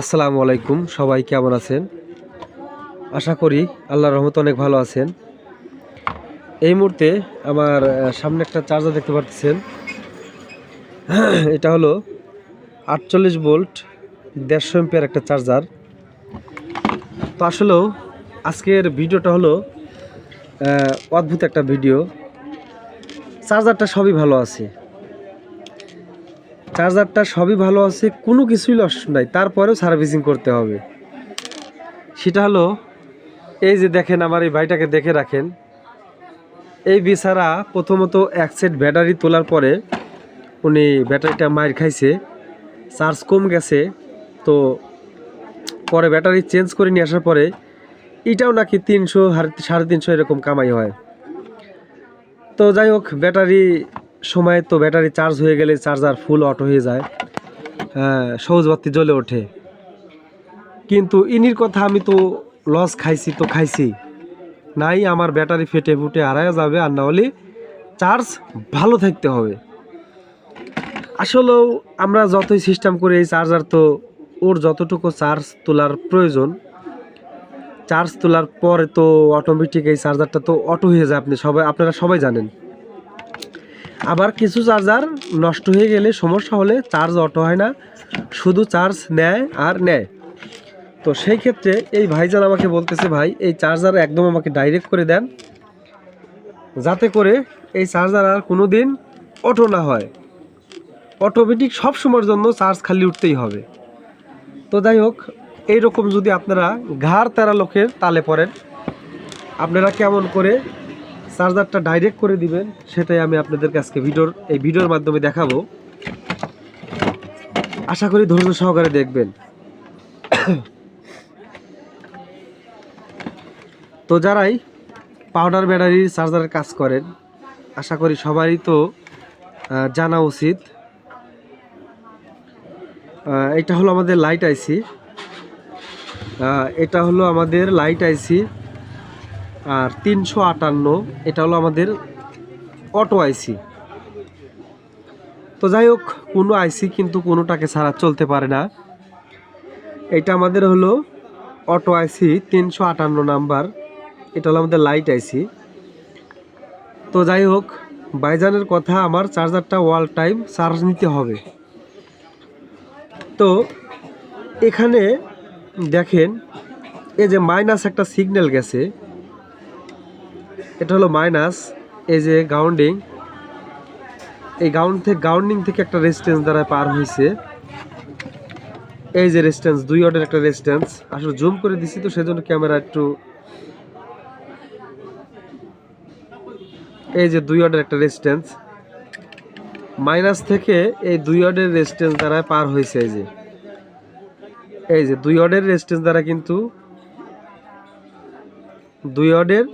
আসসালামু আলাইকুম, সবাই কেমন আছেন? আশা করি আল্লাহর রহমত অনেক ভালো আছেন। এই মুহূর্তে আমার সামনে একটা চার্জার দেখতে পাচ্ছেন এটা হলো আটচল্লিশ ভোল্ট দেড়শো এমপিয়ার একটা চার্জার। তো আসলেও আজকের ভিডিওটা হলো অদ্ভুত একটা ভিডিও। চার্জারটা সবই ভালো আছে। চার্জারটা সবই ভালো আছে, কোনো কিছুই লস নাই। তারপরেও সার্ভিসিং করতে হবে। সেটা হলো, এই যে দেখেন আমার এই ভাইটাকে দেখে রাখেন। এই বেচারা প্রথমত এক সেট ব্যাটারি তোলার পরে উনি ব্যাটারিটা মার খাইছে চার্জ কম গেছে, তো পরে ব্যাটারি চেঞ্জ করে নিয়ে আসার পরে এটাও নাকি তিনশো, সাড়ে তিনশো এরকম কামাই হয়। তো যাই হোক ব্যাটারি সময় তো ব্যাটারি চার্জ হয়ে গেলে চার্জার ফুল অটো হয়ে যায়। হ্যাঁ সবুজ বাতি জ্বলে ওঠে। কিন্তু ইনির কথা আমি তো লস খাইছি তো খাইছি। নাই, আমার ব্যাটারি ফেটে ফুটে হারায় যাবে আর না হলে চার্জ ভালো থাকতে হবে। আসলেও আমরা যতই সিস্টেম করি এই চার্জার তো ওর যতটুকু চার্জ তোলার প্রয়োজন চার্জ তোলার পরে তো অটোমেটিক এই চার্জারটা তো অটো হয়ে যায়। আপনি সবাই, আপনারা সবাই জানেন। আবার কিছু চার্জার নষ্ট হয়ে গেলে সমস্যা হলে চার্জ অটো হয় না, শুধু চার্জ নেয় আর নেয়। তো সেই ক্ষেত্রে এই ভাইজান আমাকে বলতেছে, ভাই, এই চার্জার একদম আমাকে ডাইরেক্ট করে দেন, যাতে করে এই চার্জার আর কোনো দিন অটো না হয়। অটোমেটিক সব সময়ের জন্য চার্জ খালি উঠতেই হবে। তো যাই হোক, এইরকম যদি আপনারা ঘাড় তেরা লোকের তালে পড়েন, আপনারা কেমন করে চার্জারটা ডাইরেক্ট করে দিবেন, সেটাই আমি আপনাদেরকে আজকে ভিডিওর, এই ভিডিওর মাধ্যমে দেখাবো। আশা করি ধৈর্য সহকারে দেখবেন। তো যারাই পাউডার ব্যাটারির চার্জারের কাজ করেন, আশা করি সবারই তো জানা উচিত। এটা হলো আমাদের লাইট আইসি এটা হলো আমাদের লাইট আইসি আর তিনশো আটান্ন, এটা হলো আমাদের অটো আইসি তো যাই হোক, কোনো আইসি কিন্তু কোনোটাকে ছাড়া চলতে পারে না। এটা আমাদের হলো অটো আইসি তিনশো আটান্ন নাম্বার। এটা হলো আমাদের লাইট আইসি তো যাই হোক বাইজানের কথা আমার চার্জারটা ওয়াল টাইম চার্জ নিতে হবে। তো এখানে দেখেন, এই যে মাইনাস একটা সিগন্যাল গেছে। এটা হলো মাইনাস এই যে গাউন্ডিং এই গাউন্ড থেকে গাউন্ডিং থেকে একটা রেজিস্ট্যান্স দ্বারা পার হয়েছে এই যে রেজিস্ট্যান্স দুই অর্ডার একটা রেজিস্ট্যান্স আসলে জুম করে দিছি তো, সেজন্য ক্যামেরা একটু এই যে দুই অর্ডার একটা রেজিস্ট্যান্স মাইনাস থেকে এই দুই অর্ডার রেজিস্ট্যান্স দ্বারা পার হয়েছে এই যে। এই যে দুই অর্ডার রেজিস্ট্যান্স দ্বারা কিন্তু দুই অর্ডের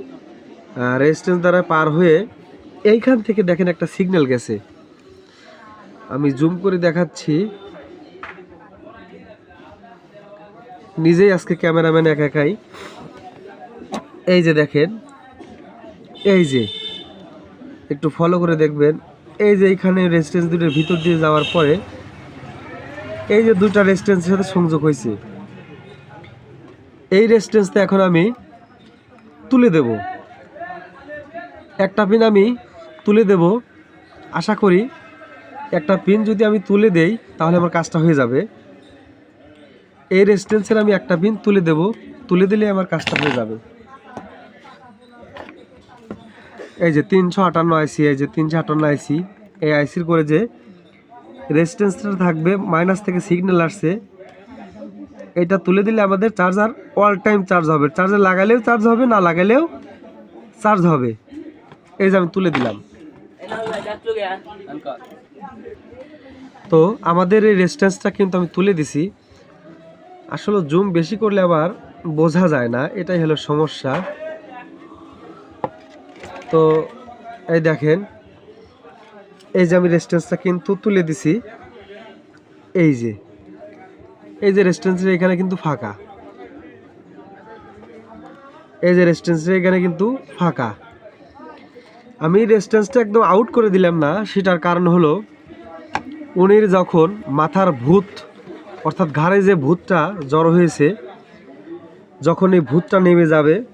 রেজিস্ট্যান্স দ্বারা পার হয়ে এইখান থেকে দেখেন একটা সিগন্যাল গেছে। আমি জুম করে দেখাচ্ছি। নিজেই আজকে ক্যামেরাম্যান একা একাই। এই যে দেখেন, এই যে, একটু ফলো করে দেখবেন। এই যে এইখানে রেজিস্ট্যান্স দুটোর ভিতর দিয়ে যাওয়ার পরে, এই যে দুটা রেজিস্ট্যান্সের সাথে সংযোগ হয়েছে। এই রেজিস্ট্যান্সটা এখন আমি তুলে দেব। একটা পিন আমি তুলে দেব। আশা করি একটা পিন যদি আমি তুলে দেই, তাহলে আমার কাজটা হয়ে যাবে। এই রেজিস্ট্যান্সের আমি একটা পিন তুলে দেব। তুলে দিলে আমার কাজটা হয়ে যাবে। এই যে তিনশো আটান্ন আইসি এই যে তিনশো আটান্ন আইসি এই আইসির করে যে রেজিস্ট্যান্সটা থাকবে মাইনাস থেকে সিগন্যাল আসছে, এটা তুলে দিলে আমাদের চার্জার অল টাইম চার্জ হবে। চার্জার লাগালেও চার্জ হবে, না লাগালেও চার্জ হবে। এই যে আমি তুলে দিলাম। তো আমাদের এই রেজিস্ট্যান্সটা কিন্তু আমি তুলে দিছি। আসলে জুম বেশি করলে আবার বোঝা যায় না, এটাই হলো সমস্যা। তো এই দেখেন, এই যে আমি রেজিস্ট্যান্সটা কিন্তু তুলে দিছি। এই যে এই যে রেজিস্ট্যান্সের এখানে কিন্তু ফাঁকা। এই যে রেজিস্ট্যান্সের এখানে কিন্তু ফাঁকা। আমি রেজিস্ট্যান্সটা একদম আউট করে দিলাম না। সেটার কারণ হলো, উনির যখন মাথার ভূত, অর্থাৎ ঘাড়ে যে ভূতটা জড়ো হয়েছে, যখন এই ভূতটা নেমে যাবে,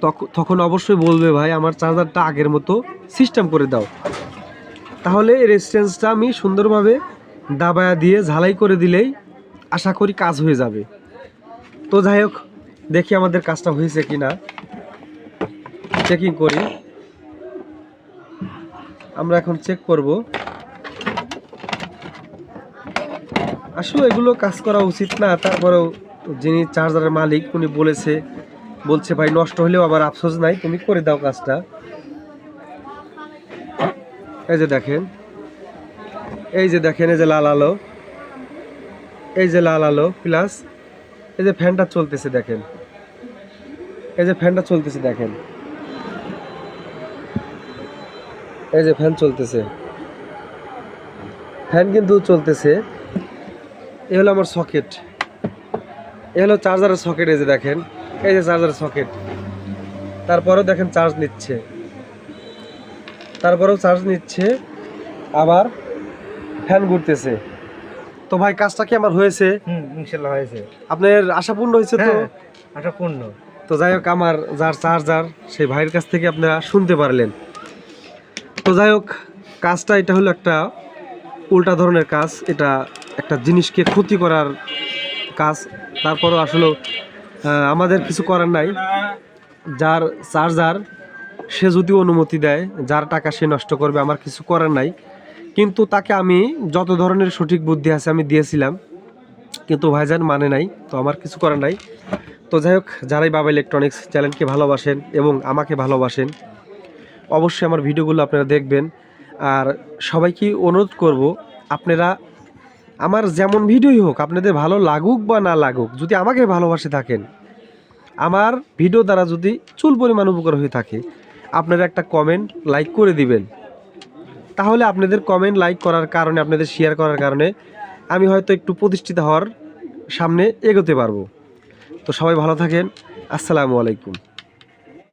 তখ- তখন অবশ্যই বলবে, ভাই, আমার চার্জারটা আগের মতো সিস্টেম করে দাও। তাহলে এই রেজিস্ট্যান্সটা আমি সুন্দরভাবে দাবায়া দিয়ে ঝালাই করে দিলেই আশা করি কাজ হয়ে যাবে। তো যাই হোক, দেখি আমাদের কাজটা হয়েছে কি না চেকিং করি। আমরা এখন চেক করব। আসলে এগুলো কাজ করা উচিত না, তারপরেও যিনি চার্জারের মালিক, উনি বলেছে, বলছে, ভাই, নষ্ট হলেও আবার আফসোস নাই, তুমি করে দাও কাজটা। এই যে দেখেন, এই যে দেখেন, এই যে লাল আলো, এই যে লাল আলো প্লাস এই যে ফ্যানটা চলতেছে, দেখেন, এই যে ফ্যানটা চলতেছে, দেখেন। এই যে ফ্যান চলতেছে। ফ্যান কিন্তু চলতেছে। এ হলো আমার সকেট। এ হলো চার্জারের সকেট এই যে দেখেন। এই যে চার্জারের সকেট। তারপরেও দেখেন চার্জ নিচ্ছে। তারপরেও চার্জ নিচ্ছে। আবার ফ্যান ঘুরতেছে। তো ভাই কাজটা কি আমার হয়েছে? ইনশাল্লাহ হয়েছে। আপনার আশাপূর্ণ হয়েছে তো? হ্যাঁ আচ্ছা পূর্ণ। তো যাই হোক আমার যার চার্জার সেই ভাইয়ের কাছ থেকে আপনারা শুনতে পারলেন। তো যাই হোক, কাজটা এটা হলো একটা উল্টা ধরনের কাজ। এটা একটা জিনিসকে ক্ষতি করার কাজ। তারপরও আসলে আমাদের কিছু করার নাই। যার চার্জার, সে যদি অনুমতি দেয়, যার টাকা সে নষ্ট করবে, আমার কিছু করার নাই। কিন্তু তাকে আমি যত ধরনের সঠিক বুদ্ধি আছে আমি দিয়েছিলাম। কিন্তু ভাইজান মানে নাই, তো আমার কিছু করার নাই। তো যাই হোক, যারাই বাবা ইলেকট্রনিক্স চ্যানেলকে ভালোবাসেন এবং আমাকে ভালোবাসেন অবশ্যই আমার ভিডিওগুলো আপনারা দেখবেন। আর সবাইকে অনুরোধ করব, আপনারা আমার যেমন ভিডিওই হোক, আপনাদের ভালো লাগুক বা না লাগুক, যদি আমাকে ভালোবাসে থাকেন, আমার ভিডিও দ্বারা যদি চুল পরিমাণ উপকার হয়ে থাকে, আপনারা একটা কমেন্ট লাইক করে দিবেন। তাহলে আপনাদের কমেন্ট লাইক করার কারণে, আপনাদের শেয়ার করার কারণে আমি হয়তো একটু প্রতিষ্ঠিত হওয়ার সামনে এগোতে পারব। তো সবাই ভালো থাকেন। আসসালামু আলাইকুম।